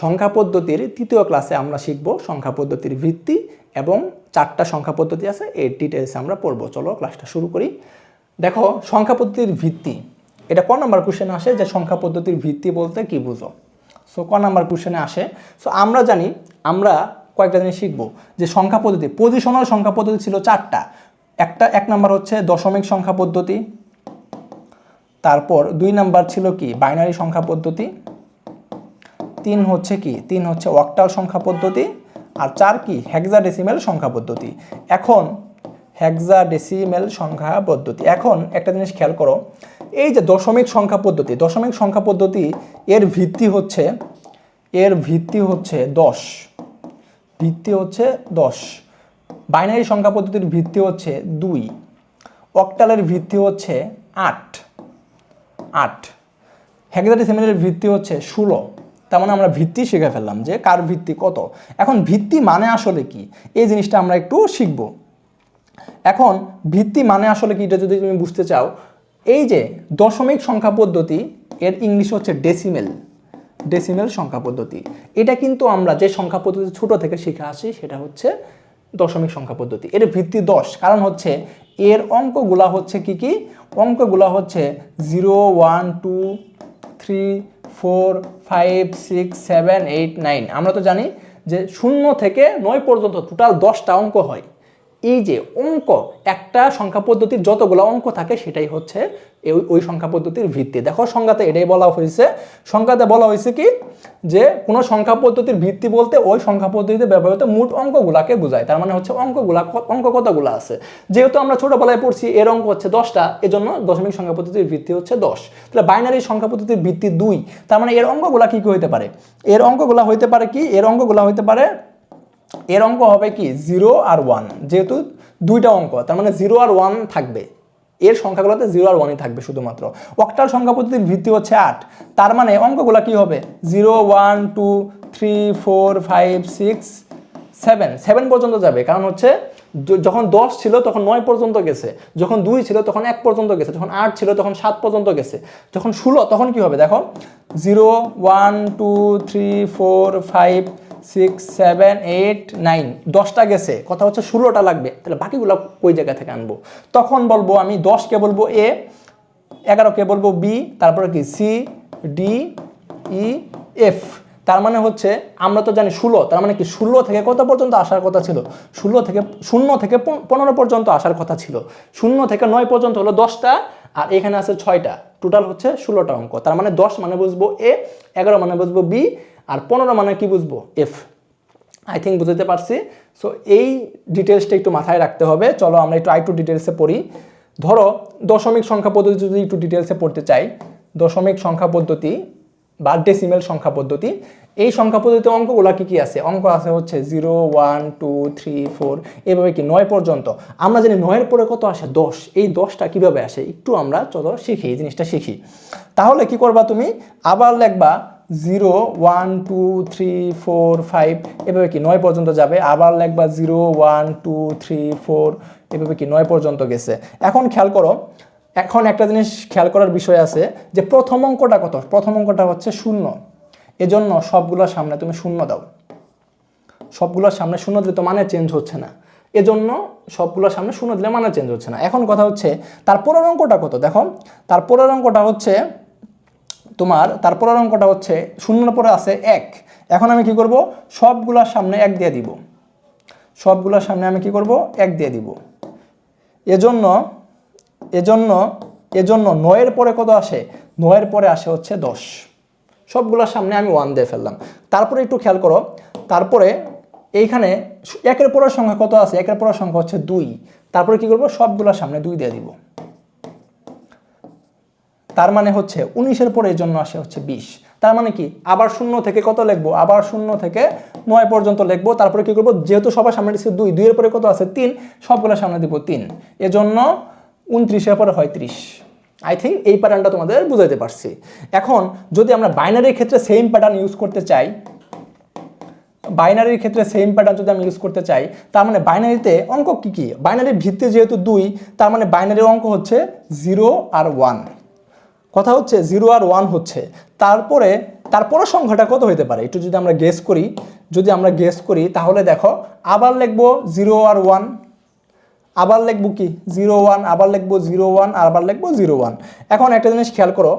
সংখ্যা পদ্ধতির তৃতীয় ক্লাসে আমরা শিখব সংখ্যা পদ্ধতির ভিত্তি এবং চারটা সংখ্যা পদ্ধতি আছে, এর ডিটেলসে আমরা পড়ব। চলো ক্লাসটা শুরু করি। দেখো, সংখ্যা পদ্ধতির ভিত্তি। এটা ক নাম্বার কোশ্চেনে আসে যে সংখ্যা পদ্ধতির ভিত্তি বলতে কি বুঝো? সো ক নাম্বার কোশ্চেনে আসে। সো আমরা জানি, আমরা কয়েকটা জিনিস শিখব। যে সংখ্যা পদ্ধতি পজিশনাল সংখ্যা পদ্ধতি ছিল চারটা। একটা, এক নাম্বার হচ্ছে দশমিক সংখ্যা পদ্ধতি। তারপর দুই নাম্বার ছিল কি? বাইনারি সংখ্যা পদ্ধতি। তিন হচ্ছে কি? তিন হচ্ছে অক্টাল সংখ্যা পদ্ধতি আর চার কি? হেক্সাডেসিমেল সংখ্যা পদ্ধতি। এখন হেক্সাডেসিমেল সংখ্যা পদ্ধতি। এখন একটা জিনিস খেয়াল করো, এই যে দশমিক সংখ্যা পদ্ধতি, দশমিক সংখ্যা পদ্ধতি এর ভিত্তি হচ্ছে, এর ভিত্তি হচ্ছে দশ। ভিত্তি হচ্ছে দশ। বাইনারি সংখ্যা পদ্ধতির ভিত্তি হচ্ছে দুই। অক্টালের ভিত্তি হচ্ছে আট। আট। হেক্সাডেসিমেলের ভিত্তি হচ্ছে ষোলো। তার মানে আমরা ভিত্তি শিখে ফেললাম যে কার ভিত্তি কত। এখন ভিত্তি মানে আসলে কি? এই জিনিসটা আমরা একটু শিখব। এখন ভিত্তি মানে আসলে কি? এটা যদি তুমি বুঝতে চাও, এই যে দশমিক সংখ্যা পদ্ধতি, এর ইংলিশ হচ্ছে ডেসিমেল ডেসিমেল সংখ্যা পদ্ধতি। এটা কিন্তু আমরা যে সংখ্যা পদ্ধতি ছোট থেকে শিখে আসি, সেটা হচ্ছে দশমিক সংখ্যা পদ্ধতি। এর ভিত্তি দশ। কারণ হচ্ছে এর অঙ্কগুলা হচ্ছে কি কি? অঙ্কগুলা হচ্ছে zero one two three four five six seven eight nine আমরা তো জানি যে শূন্য থেকে নয় পর্যন্ত টোটাল দশটা অঙ্ক হয়। এই যে অঙ্ক, একটা সংখ্যা পদ্ধতির যতগুলো অঙ্ক থাকে সেটাই হচ্ছে এই ওই সংখ্যা পদ্ধতির ভিত্তি। দেখো সংখ্যাতে এটাই বলা হয়েছে। সংখ্যাতে বলা হয়েছে কি? যে কোনো সংখ্যা পদ্ধতির ভিত্তি বলতে ওই সংখ্যা পদ্ধতিতে ব্যবহৃত মোট অঙ্কগুলাকে বোঝায়। তার মানে হচ্ছে অঙ্কগুলা অঙ্ক কতগুলো আছে? যেহেতু আমরা ছোটবেলায় পড়ছি, এর অঙ্ক হচ্ছে দশটা, এজন্য দশমিক সংখ্যা পদ্ধতির ভিত্তি হচ্ছে দশ। তাহলে বাইনারি সংখ্যা পদ্ধতির ভিত্তি দুই। তার মানে এর অঙ্কগুলা কি কি হইতে পারে? এর অঙ্কগুলা হইতে পারে কি? এর অঙ্কগুলা হইতে পারে এর অঙ্ক হবে কি? জিরো আর ওয়ান যেহেতু দুইটা অঙ্ক, তার মানে জিরো আর ওয়ান থাকবে। এর সংখ্যাগুলোতে জিরো আর ওয়ানই থাকবে শুধুমাত্র। অক্টাল সংখ্যা পদ্ধতির ভিত্তি হচ্ছে আট। তার মানে অঙ্কগুলো কি হবে? Zero one two three four five six seven seven পর্যন্ত যাবে, কারণ হচ্ছে যখন দশ ছিল তখন নয় পর্যন্ত গেছে। যখন দুই ছিল তখন এক পর্যন্ত গেছে। যখন আট ছিল তখন সাত পর্যন্ত গেছে। যখন ষোলো, তখন কি হবে? দেখো zero one two three four five six seven eight nine দশটা গেছে। কথা হচ্ছে ষোলোটা লাগবে। তাহলে বাকিগুলো ওই জায়গা থেকে আনব? তখন বলব আমি দশকে বলব এ, এগারোকে বলব বি, তারপরে কি? C, D, E, F. তার মানে হচ্ছে আমরা তো জানি ষোলো। তার মানে কি? ষোলো থেকে কত পর্যন্ত আসার কথা ছিল? ষোলো থেকে, শূন্য থেকে পন- পনেরো পর্যন্ত আসার কথা ছিল। শূন্য থেকে নয় পর্যন্ত হলো দশটা, আর এখানে আছে ছয়টা। টোটাল হচ্ছে ষোলোটা অঙ্ক। তার মানে দশ মানে বুঝব এ, এগারো মানে বুঝব বি আর পনেরো মানে কি বুঝব? এফ আই থিঙ্ক বুঝতে পারছি। সো এই ডিটেলসটা একটু মাথায় রাখতে হবে। চলো আমরা একটু আই টু ডিটেলসে পড়ি। ধরো, দশমিক সংখ্যা পদ্ধতি যদি একটু ডিটেলসে পড়তে চাই, দশমিক সংখ্যা পদ্ধতি বা ডেসিমেল সংখ্যা পদ্ধতি, এই সংখ্যা পদ্ধতিতে অঙ্কগুলো কী কী আছে? অঙ্ক আছে হচ্ছে zero one two three four এভাবে কি নয় পর্যন্ত? আমরা জানি নয়ের পরে কত আসে? দশ। এই দশটা কীভাবে আসে? একটু আমরা, চলো শিখি, এই জিনিসটা শিখি। তাহলে কি করবা তুমি? আবার লিখবা zero, one, two, three, four, five, এভাবে কি নয় পর্যন্ত যাবে? আবার লিখবা zero, one, two, three, four, এভাবে কি নয় পর্যন্ত গেছে। এখন খেয়াল করো, এখন একটা জিনিস খেয়াল করার বিষয় আছে যে প্রথম অঙ্কটা কত? প্রথম অঙ্কটা হচ্ছে শূন্য। এজন্য সবগুলোর সামনে তুমি শূন্য দাও। সবগুলোর সামনে শূন্য দিলে তো মানে চেঞ্জ হচ্ছে না। এজন্য সবগুলোর সামনে শূন্য দিলে মানে চেঞ্জ হচ্ছে না। এখন কথা হচ্ছে, তার পরের অঙ্কটা কত? দেখো, তার পরের অঙ্কটা হচ্ছে তোমার তারপরের অঙ্কটা হচ্ছে, শূন্যর পরে আছে এক। এখন আমি কি করব? সবগুলোর সামনে এক দিয়ে দিব। সবগুলোর সামনে আমি কি করব? এক দিয়ে দিব। এজন্য এজন্য এজন্য নয়ের পরে কত আসে? নয়ের পরে আসে হচ্ছে দশ। সবগুলোর সামনে আমি ওয়ান দিয়ে ফেললাম। তারপরে একটু খেয়াল করো, তারপরে এইখানে একের পরের সংখ্যা কত আছে? একের পরের সংখ্যা হচ্ছে দুই। তারপরে কি করব? সবগুলোর সামনে দুই দিয়ে দিব। তার মানে হচ্ছে উনিশের পরে এই জন্য আসে হচ্ছে বিশ। তার মানে কি? আবার শূন্য থেকে কত লিখব? আবার শূন্য থেকে নয় পর্যন্ত লিখব। তারপরে কি করব? যেহেতু সবার সামনে দিচ্ছে দুই, দুইয়ের পরে কত আছে? তিন। সবগুলোর সামনে দিব তিন। এজন্য উনত্রিশের পরে হয় ত্রিশ। আই থিঙ্ক এই প্যাটার্নটা তোমাদের বুঝাইতে পারছি। এখন যদি আমরা বাইনারির ক্ষেত্রে সেম প্যাটার্ন ইউজ করতে চাই বাইনারির ক্ষেত্রে সেম প্যাটার্ন যদি আমি ইউজ করতে চাই, তার মানে বাইনারিতে অঙ্ক কি কি? বাইনারির ভিত্তি যেহেতু দুই, তার মানে বাইনারির অঙ্ক হচ্ছে জিরো আর ওয়ান কথা হচ্ছে জিরো আর ওয়ান হচ্ছে। তারপরে তারপরে সংখ্যাটা কত হতে পারে? একটু যদি আমরা গেস করি, যদি আমরা গেস করি, তাহলে দেখো, আবার লিখব জিরো আর ওয়ান আবার লিখব কি? জিরো ওয়ান আবার লিখব জিরো ওয়ান আর আবার লিখব জিরো ওয়ান এখন একটা জিনিস খেয়াল করো,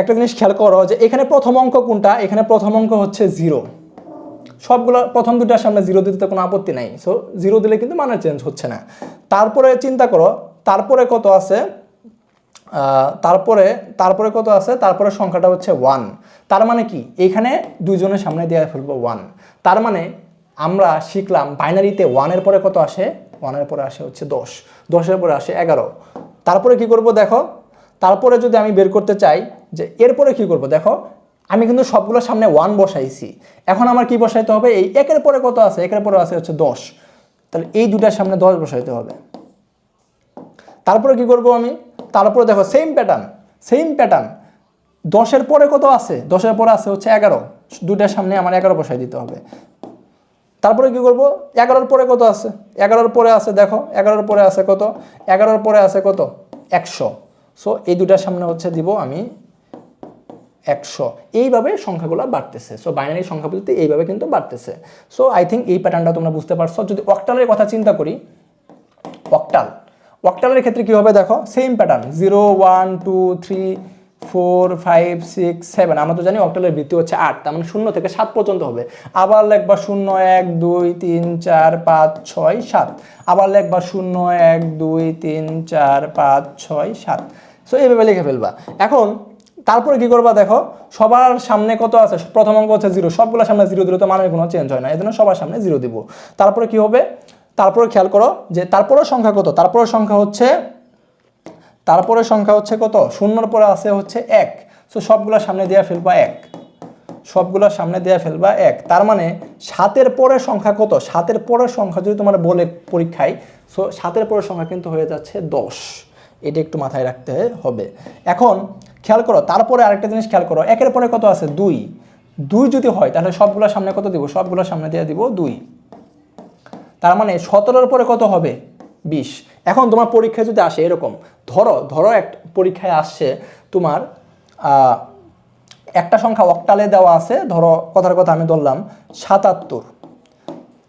একটা জিনিস খেয়াল করো যে এখানে প্রথম অঙ্ক কোনটা? এখানে প্রথম অঙ্ক হচ্ছে জিরো সবগুলো, প্রথম দুটার সামনে জিরো দিতে কোনো আপত্তি নাই। সো জিরো দিলে কিন্তু মানে চেঞ্জ হচ্ছে না। তারপরে চিন্তা করো, তারপরে কত আছে? তারপরে তারপরে কত আছে? তারপরে সংখ্যাটা হচ্ছে ওয়ান তার মানে কি? এখানে দুইজনের সামনে দেওয়া ফেলব ওয়ান তার মানে আমরা শিখলাম বাইনারিতে ওয়ানের পরে কত আসে? ওয়ানের পরে আসে হচ্ছে দশ। দশের পরে আসে এগারো। তারপরে কি করব দেখো? তারপরে যদি আমি বের করতে চাই যে এরপরে কি করব? দেখো, আমি কিন্তু সবগুলোর সামনে ওয়ান বসাইছি। এখন আমার কি বসাইতে হবে? এই একের পরে কত আছে? একের পরে আছে হচ্ছে দশ। তাহলে এই দুটার সামনে দশ বসাইতে হবে। তারপরে কি করব আমি? তারপরে দেখো সেম প্যাটার্ন সেম প্যাটার্ন দশের পরে কত আছে? দশের পরে আছে হচ্ছে এগারো। দুইটার সামনে আমার এগারো বসাই দিতে হবে। তারপরে কি করব? এগারোর পরে কত আছে? এগারোর পরে আছে, দেখো, এগারোর পরে আছে কত? এগারোর পরে আছে কত? একশো। সো এই দুটার সামনে হচ্ছে দিব আমি একশো। এইভাবে সংখ্যাগুলো বাড়তেছে। সো বাইনারি সংখ্যা বলতে এইভাবে কিন্তু বাড়তেছে। সো আই থিঙ্ক এই প্যাটার্নটা তোমরা বুঝতে পারছ। যদি অক্টালের কথা চিন্তা করি অক্টাল অক্টালের ক্ষেত্রে কি হবে দেখো? Same pattern zero one two three four five six seven আমরা তো জানি অক্টালের বৃত্তি হচ্ছে আট, তার মানে শূন্য থেকে সাত পর্যন্ত হবে। আবার লেখবা শূন্য, এক, দুই, তিন, চার, পাঁচ, ছয়, সাত। আবার লেখবা শূন্য, এক, দুই, তিন, চার, পাঁচ, ছয়, সাত। সো এইভাবে লিখে ফেলবা। এখন, তারপরে কি করবা দেখো? সবার সামনে কত আছে? প্রথম অঙ্ক হচ্ছে জিরো সবগুলোর সামনে জিরো দিলে তো মানের কোনো চেঞ্জ হয় না। এই জন্য সবার সামনে জিরো দিব। তারপরে কি হবে? তারপরে খেয়াল করো যে তারপরের সংখ্যা কত? তারপরের সংখ্যা হচ্ছে, তারপরের সংখ্যা হচ্ছে কত? শূন্যর পরে আছে হচ্ছে এক। সো সবগুলোর সামনে দেওয়া ফেলবা এক। সবগুলোর সামনে দেওয়া ফেলবা এক। তার মানে সাতের পরের সংখ্যা কত? সাতের পরের সংখ্যা যদি তোমার বলে পরীক্ষায় সো সাতের পরের সংখ্যা কিন্তু হয়ে যাচ্ছে দশ। এটা একটু মাথায় রাখতে হবে। এখন খেয়াল করো, তারপরে আরেকটা জিনিস খেয়াল করো। একের পরে কত আছে? দুই। দুই যদি হয়, তাহলে সবগুলোর সামনে কত দিব? সবগুলোর সামনে দিয়ে দিব দুই। তার মানে সতেরোর পরে কত হবে? বিশ। এখন তোমার পরীক্ষায় যদি আসে, এরকম, ধরো ধরো এক পরীক্ষায় আসছে তোমার একটা সংখ্যা অক্টালে দেওয়া আছে, ধরো, কথার কথা আমি ধরলাম, সাতাত্তর।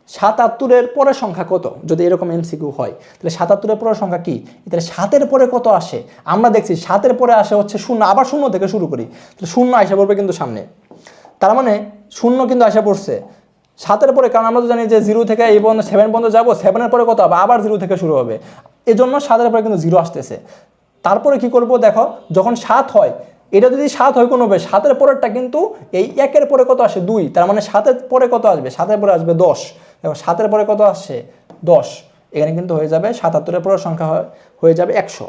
সাতাত্তরের পরের সংখ্যা কত? যদি এরকম এমসিকিউ হয়, তাহলে সাতাত্তরের পরের সংখ্যা কি? তাহলে সাতের পরে কত আসে? আমরা দেখছি সাতের পরে আসে হচ্ছে শূন্য, আবার শূন্য থেকে শুরু করি। তাহলে শূন্য আসে পড়বে কিন্তু সামনে। তার মানে শূন্য কিন্তু আসে পড়ছে। সাতের পরে, কারণ আমরা তো জানি যে জিরো থেকে এই পর্যন্ত সেভেন পর্যন্ত যাব সেভেনের পরে কত হবে? আবার জিরো থেকে শুরু হবে। এজন্য সাতের পরে কিন্তু জিরো আসতেছে। তারপরে কি করব? দেখো, যখন সাত হয়, এটা যদি সাত হয় কোনো বেশ সাতের পরেরটা কিন্তু এই একের পরে কত আসে? দুই। তার মানে সাতের পরে কত আসবে? সাতের পরে আসবে দশ। দেখো, সাতের পরে কত আসছে দশ। এখানে কিন্তু হয়ে যাবে সাতাত্তরের পরের সংখ্যা হয়ে যাবে একশো।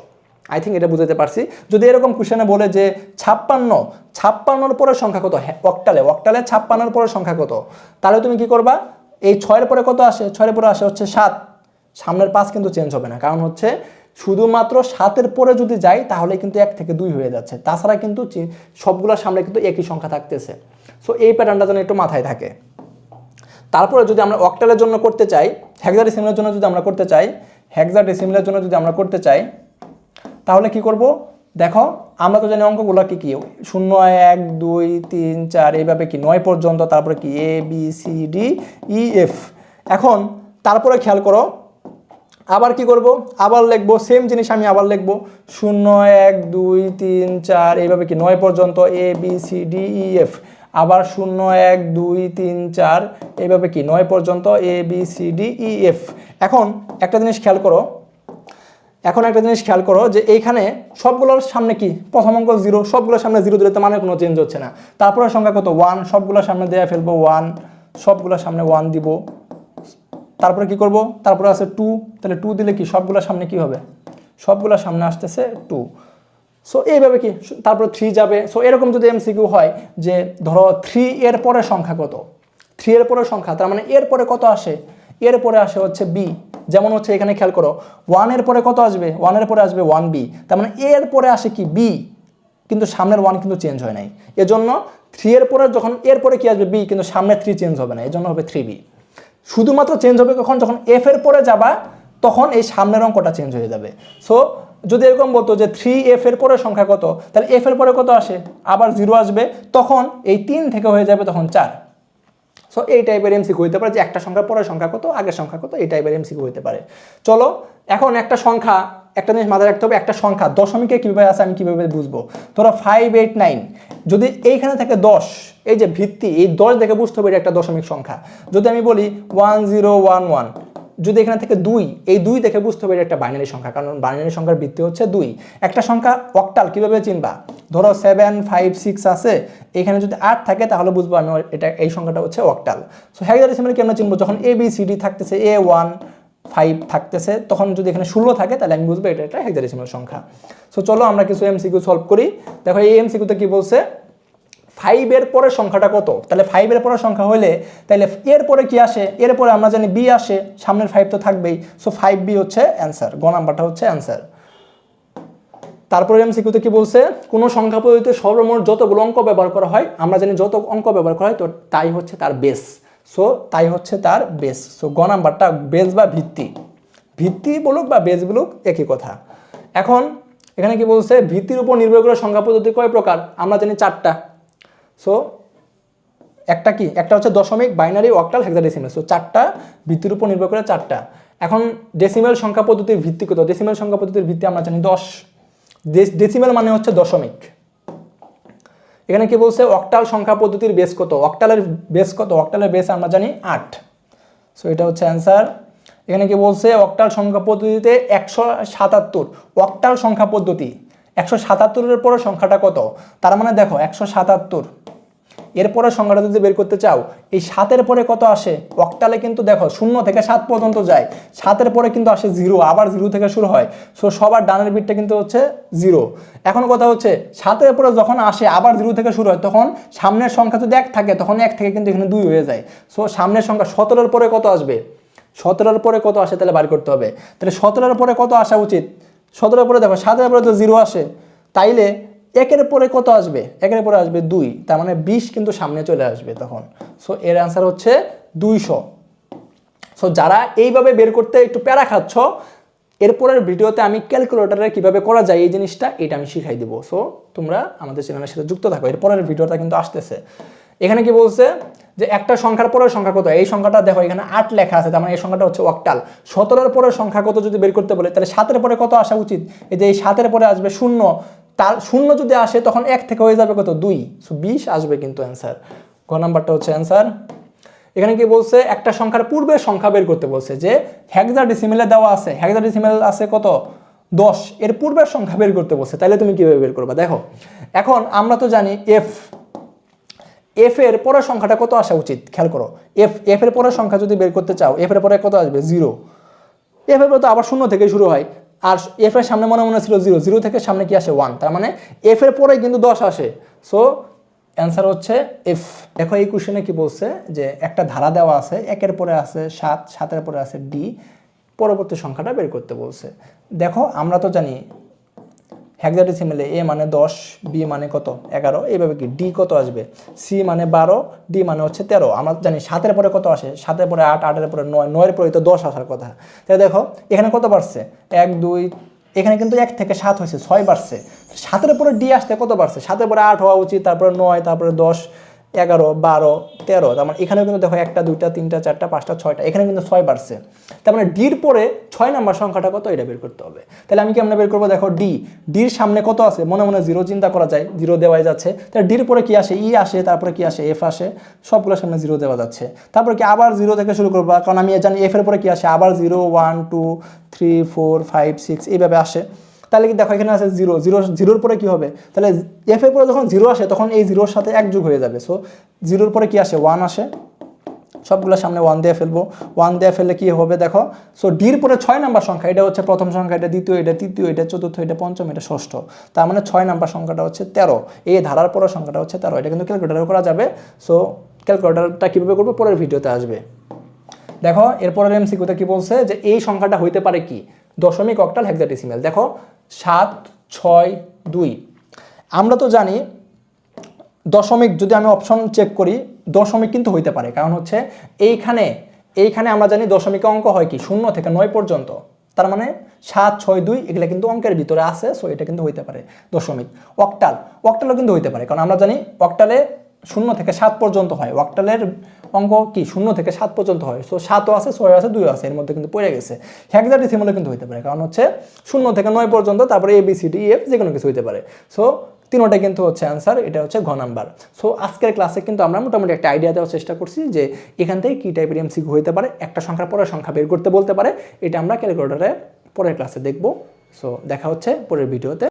আই থিঙ্ক এটা বুঝাতে পারছি। যদি এরকম কোশ্চেনে বলে যে ছাপ্পান্ন, ছাপ্পান্নর পরের সংখ্যা কত? হ্যাঁ অক্টালে অক্টালে ছাপ্পান্নর পরের সংখ্যা কত? তাহলে তুমি কি করবা? এই ছয়ের পরে কত আসে? ছয়ের পরে আসে হচ্ছে সাত। সামনের পাঁচ কিন্তু চেঞ্জ হবে না, কারণ হচ্ছে শুধুমাত্র সাতের পরে যদি যাই, তাহলে কিন্তু এক থেকে দুই হয়ে যাচ্ছে। তাছাড়া কিন্তু সবগুলোর সামনে কিন্তু একই সংখ্যা থাকতেছে। সো এই প্যাটার্নটা যেন একটু মাথায় থাকে। তারপরে যদি আমরা অক্টালের জন্য করতে চাই হেক্সাডেসিমেলের জন্য যদি আমরা করতে চাই হেক্সাডেসিমেলের জন্য যদি আমরা করতে চাই তাহলে কি করব? দেখো, আমরা তো জানি অঙ্কগুলো কি কি? শূন্য, এক, দুই, তিন, চার, এইভাবে কি? নয় পর্যন্ত, তারপরে কি? A B C D E F এখন, তারপরে খেয়াল করো, আবার কি করব? আবার লিখব সেম জিনিস আমি আবার লিখব। শূন্য, এক, দুই, তিন, চার, এইভাবে কি? নয় পর্যন্ত A B C D E F আবার শূন্য, এক, দুই, তিন, চার, এইভাবে কি? নয় পর্যন্ত A B C D E F এখন, একটা জিনিস খেয়াল করো এখন একটা জিনিস খেয়াল করো যে এইখানে সবগুলোর সামনে কি? প্রথম অঙ্ক জিরো সবগুলোর সামনে জিরো দিলে তো মানে কোনো চেঞ্জ হচ্ছে না। তারপরে সংখ্যা কত? ওয়ান সবগুলোর সামনে দেয়া ফেলব ওয়ান সবগুলোর সামনে ওয়ান দিব। তারপরে কি করব? তারপরে আছে টু তাহলে টু দিলে কি? সবগুলোর সামনে কি হবে? সবগুলোর সামনে আসতেছে টু সো এইভাবে কি? তারপর থ্রি যাবে। সো এরকম যদি এমসিকিউ হয় যে ধরো থ্রি এর পরে সংখ্যা কত? থ্রি এর পরে সংখ্যা, তার মানে এর পরে কত আসে? এর পরে আসে হচ্ছে বি যেমন হচ্ছে এখানে খেয়াল করো ওয়ানের পরে কত আসবে? ওয়ানের পরে আসবে ওয়ান বি তার মানে এর পরে আসে কি? বি কিন্তু সামনের ওয়ান কিন্তু চেঞ্জ হয় নাই। এজন্য থ্রি এর পরে যখন, এর পরে কি আসবে? বি কিন্তু সামনের থ্রি চেঞ্জ হবে না। এজন্য হবে থ্রি বি শুধুমাত্র চেঞ্জ হবে কখন? যখন এফ এর পরে যাবা, তখন এই সামনের অঙ্কটা চেঞ্জ হয়ে যাবে। সো যদি এরকম বলতো যে থ্রি এফ এর পরে সংখ্যা কত? তাহলে এফ এর পরে কত আসে? আবার জিরো আসবে। তখন এই তিন থেকে হয়ে যাবে তখন চার। সো এই টাইপের এমসিকিউ হইতে পারে, যে একটা সংখ্যা পরের সংখ্যা কত, আগের সংখ্যা কত, এই টাইপের এমসিকিউ হইতে পারে। চলো, এখন একটা সংখ্যা, একটা জিনিস মাথায় রাখতে হবে, একটা সংখ্যা, দশমিকে কীভাবে আছে আমি কীভাবে বুঝব? ধরো ফাইভ এইট নাইন যদি এইখানে থাকে দশ, এই যে ভিত্তি, এই দশ দেখে বুঝতে হবে এটা একটা দশমিক সংখ্যা। যদি আমি বলি ওয়ান জিরো ওয়ান ওয়ান যদি এখানে থেকে দুই, এই দুই দেখে বুঝতে হবে এটা একটা বাইনারি সংখ্যা, কারণ বাইনারি সংখ্যার ভিত্তি হচ্ছে দুই। একটা সংখ্যা অক্টাল কীভাবে চিনবা? ধরো সেভেন ফাইভ সিক্স আছে, এখানে যদি আট থাকে তাহলে বুঝব আমি এটা, এই সংখ্যাটা হচ্ছে অক্টাল সো হ্যাগিদারিসিমাল কেমন চিনবো? যখন এ বি সি ডি থাকতেছে এ ওয়ান ফাইভ থাকতেছে, তখন যদি এখানে ষোলো থাকে তাহলে আমি বুঝব এটা একটা হেক্সাডেসিমাল সংখ্যা। সো চলো আমরা কিছু এমসিকিউ সলভ করি। দেখো এই এমসিকিউতে কি বলছে? ফাইভের পরের সংখ্যাটা কত? তাহলে ফাইভের পরের সংখ্যা হলে, তাহলে এর পরে কি আসে? এর পরে আমরা জানি বি আসে, সামনের ফাইভ তো থাকবেই। সো ফাইভ বি হচ্ছে অ্যান্সার গ নাম্বারটা হচ্ছে অ্যান্সার তারপরে এমসিকিউতে কি বলছে? কোনো সংখ্যা পদ্ধতিতে সর্বমোট যতগুলো অঙ্ক ব্যবহার করা হয়, আমরা জানি যত অঙ্ক ব্যবহার করা হয়, তো তাই হচ্ছে তার বেস সো তাই হচ্ছে তার বেস সো গ নাম্বারটা বেস বা ভিত্তি। ভিত্তি বলুক বা বেস বলুক, একই কথা। এখন, এখানে কি বলছে? ভিত্তির উপর নির্ভর করে সংখ্যা পদ্ধতি কয় প্রকার? আমরা জানি চারটা। সো একটা কি? একটা হচ্ছে দশমিক বাইনারি অক্টাল হেক্সাডেসিমেল সো চারটা, ভিত্তির উপর নির্ভর করে চারটা। এখন ডেসিমেল সংখ্যা পদ্ধতির ভিত্তি কত? ডেসিমেল সংখ্যা পদ্ধতির ভিত্তি আমরা জানি দশ। ডেসিমেল মানে হচ্ছে দশমিক। এখানে কি বলছে? অক্টাল সংখ্যা পদ্ধতির বেস কত? অক্টালের বেস কত? অক্টালের বেস আমরা জানি আট। সো এটা হচ্ছে অ্যান্সার এখানে কি বলছে? অক্টাল সংখ্যা পদ্ধতিতে একশো সাতাত্তর। অক্টাল সংখ্যা পদ্ধতি। একশো সাতাত্তরের পরে সংখ্যাটা কত? তার মানে দেখো, একশো সাতাত্তর। এরপরে সংখ্যাটা যদি বের করতে চাও, এই সাতের পরে কত আসে? অক্টালে কিন্তু দেখো, শূন্য থেকে সাত পর্যন্ত যায়। সাতের পরে কিন্তু আসে জিরো, আবার জিরো থেকে শুরু হয়। সো সবার ডানের বিটটা কিন্তু হচ্ছে জিরো। এখন কথা হচ্ছে, সাতের পরে যখন আসে, আবার জিরো থেকে শুরু হয়, তখন সামনের সংখ্যা যদি এক থাকে, তখন এক থেকে কিন্তু এখানে দুই হয়ে যায়। সো সামনের সংখ্যা সতেরোর পরে কত আসবে? সতেরোর পরে কত আসে তাহলে বার করতে হবে। তাহলে সতেরোর পরে কত আসা উচিত? সতেরোর পরে দেখো, সাতের পরে তো জিরো আসে। তাইলে একের পরে কত আসবে? একের পরে আসবে দুই। তার মানে বিশ কিন্তু সামনে চলে আসবে তখন। সো এর অ্যান্সার হচ্ছে দুইশো। সো যারা এইভাবে বের করতে একটু প্যারা খাচ্ছ এরপরের ভিডিওতে আমি ক্যালকুলেটারে কীভাবে করা যায় এই জিনিসটা, এটা আমি শিখাই দিব। সো তোমরা আমাদের চ্যানেলের সাথে যুক্ত থাকো। এরপরের ভিডিওটা কিন্তু আসতেছে। এখানে কি বলছে? যে একটা সংখ্যার পরের সংখ্যা কত? এই সংখ্যাটা দেখো, এখানে আট লেখা আছে, তার মানে এই সংখ্যাটা হচ্ছে অক্টাল সতেরোর পরের সংখ্যা কত যদি বের করতে বলে, তাহলে সাতের পরে কত আসা উচিত? এই যে এই সাতের পরে আসবে শূন্য, তার শূন্য যদি আসে, তখন এক থেকে হয়ে যাবে কত? দুই। সো বিশ আসবে কিন্তু অ্যান্সার ঘ নাম্বারটা হচ্ছে অ্যান্সার এখানে কি বলছে? একটা সংখ্যার পূর্বের সংখ্যা বের করতে বলছে যে হ্যাকজা ডিসিমেলে দেওয়া আছে হ্যাকজা ডিসিমেল আছে কত? দশ। এর পূর্বের সংখ্যা বের করতে বলছে তাহলে তুমি কীভাবে বের করবা? দেখো, এখন আমরা তো জানি এফ এফ এর পরের সংখ্যাটা কত আসা উচিত? খেয়াল করো। এফ এফ এর পরের সংখ্যা যদি বের করতে চাও এফ এর পরে কত আসবে? জিরো এফ এর পরে তো আবার শূন্য থেকে শুরু হয়। আর এফ এর সামনে মনে মনে ছিল জিরো জিরো থেকে সামনে কি আসে? ওয়ান তার মানে এফ এর পরে কিন্তু দশ আসে। সো অ্যান্সার হচ্ছে এফ দেখো এই কোশ্চেনে কি বলছে যে একটা ধারা দেওয়া আছে, একের পরে আছে সাত, সাতের পরে আছে ডি পরবর্তী সংখ্যাটা বের করতে বলছে। দেখো, আমরা তো জানি হেক্সাডেসিমেলে এ মানে দশ, বি মানে কত? এগারো। এইভাবে কি? ডি কত আসবে? সি মানে বারো, ডি মানে হচ্ছে তেরো। আমরা জানি সাতের পরে কত আসে? সাতের পরে আট, আটের পরে নয়। নয়ের পরে তো দশ আসার কথা। তাহলে দেখো, এখানে কত বাড়ছে? এক, দুই, এখানে কিন্তু এক থেকে সাত হয়েছে, ছয় বাড়ছে। সাতের পরে ডি আসতে কত বাড়ছে? সাতের পরে আট হওয়া উচিত, তারপরে নয়, তারপরে দশ। এগারো, বারো, তেরো, তার মানে এখানেও কিন্তু দেখো একটা, দুইটা, তিনটা, চারটা, পাঁচটা, ছয়টা এখানে কিন্তু ছয় বাড়ছে। তার মানে ডির পরে ছয় নাম্বার সংখ্যাটা কত? এটা বের করতে হবে। তাহলে আমি কেমন বের করব? দেখো ডি। ডির সামনে কত আছে? মনে মনে জিরো চিন্তা করা যায়, জিরো দেওয়াই যাচ্ছে। তাহলে ডির পরে কি আসে? ই আসে, তারপরে কি আসে? এফ আসে। সবগুলোর সামনে জিরো দেওয়া যাচ্ছে। তারপরে কি আবার জিরো থেকে শুরু করব? কারণ আমি জানি এফ এর পরে কি আসে? আবার zero, one, two, three, four, five, six এইভাবে আসে। তাহলে কি দেখো এখানে আছে জিরো জিরো জিরোর পরে কি হবে? তাহলে এফ এর পরে যখন জিরো আসে, তখন এই জিরোর সাথে এক যুগ হয়ে যাবে। সো জিরোর পরে কি আসে? ওয়ান আসে। সবগুলোর সামনে ওয়ান দিয়ে ফেলব। ওয়ান দিয়ে ফেললে কি হবে দেখো? সো ডির পরে ছয় নাম্বার সংখ্যা, এটা হচ্ছে প্রথম সংখ্যা, এটা দ্বিতীয়, এটা তৃতীয়, এটা চতুর্থ, এটা পঞ্চম, এটা ষষ্ঠ। তার মানে ছয় নাম্বার সংখ্যাটা হচ্ছে তেরো। এই ধারার পরের সংখ্যাটা হচ্ছে তেরো। এটা কিন্তু ক্যালকুলেটার করা যাবে। সো ক্যালকুলেটারটা কীভাবে করব? পরের ভিডিওতে আসবে। দেখো, এরপরের এমসিকিউতে কি বলছে যে এই সংখ্যাটা হইতে পারে কি? দশমিক অক্টাল হেক্সাডেসিমেল দেখো সাত, ছয়, দুই। আমরা তো জানি দশমিক যদি আমি অপশন চেক করি, দশমিক কিন্তু হইতে পারে। কারণ হচ্ছে এইখানে এইখানে আমরা জানি দশমিক অঙ্ক হয় কি? শূন্য থেকে নয় পর্যন্ত। তার মানে সাত, ছয়, দুই এগুলো কিন্তু অঙ্কের ভিতরে আছে সো এটা কিন্তু হইতে পারে দশমিক। অক্টাল, অক্টালও কিন্তু হইতে পারে। কারণ আমরা জানি অক্টালে শূন্য থেকে সাত পর্যন্ত হয়। ওয়াকটালের অঙ্ক কি? শূন্য থেকে সাত পর্যন্ত হয়। সো সাতও আছে ছয় আছে, দুইও আছে, এর মধ্যে কিন্তু পড়ে গেছে। হেক্সাডেসিমালও কিন্তু হইতে পারে, কারণ হচ্ছে শূন্য থেকে নয় পর্যন্ত, তারপরে A B C D F যে কোনো কিছু হইতে পারে। সো তিনোটা কিন্তু হচ্ছে অ্যান্সার এটা হচ্ছে ঘ নাম্বার। সো আজকের ক্লাসে কিন্তু আমরা মোটামুটি একটা আইডিয়া দেওয়ার চেষ্টা করছি যে এখান থেকে কী টাইপের এমসিকিউ হইতে পারে, একটা সংখ্যার পরের সংখ্যা বের করতে বলতে পারে, এটা আমরা ক্যালকুলেটারে পরের ক্লাসে দেখব। সো দেখা হচ্ছে পরের ভিডিওতে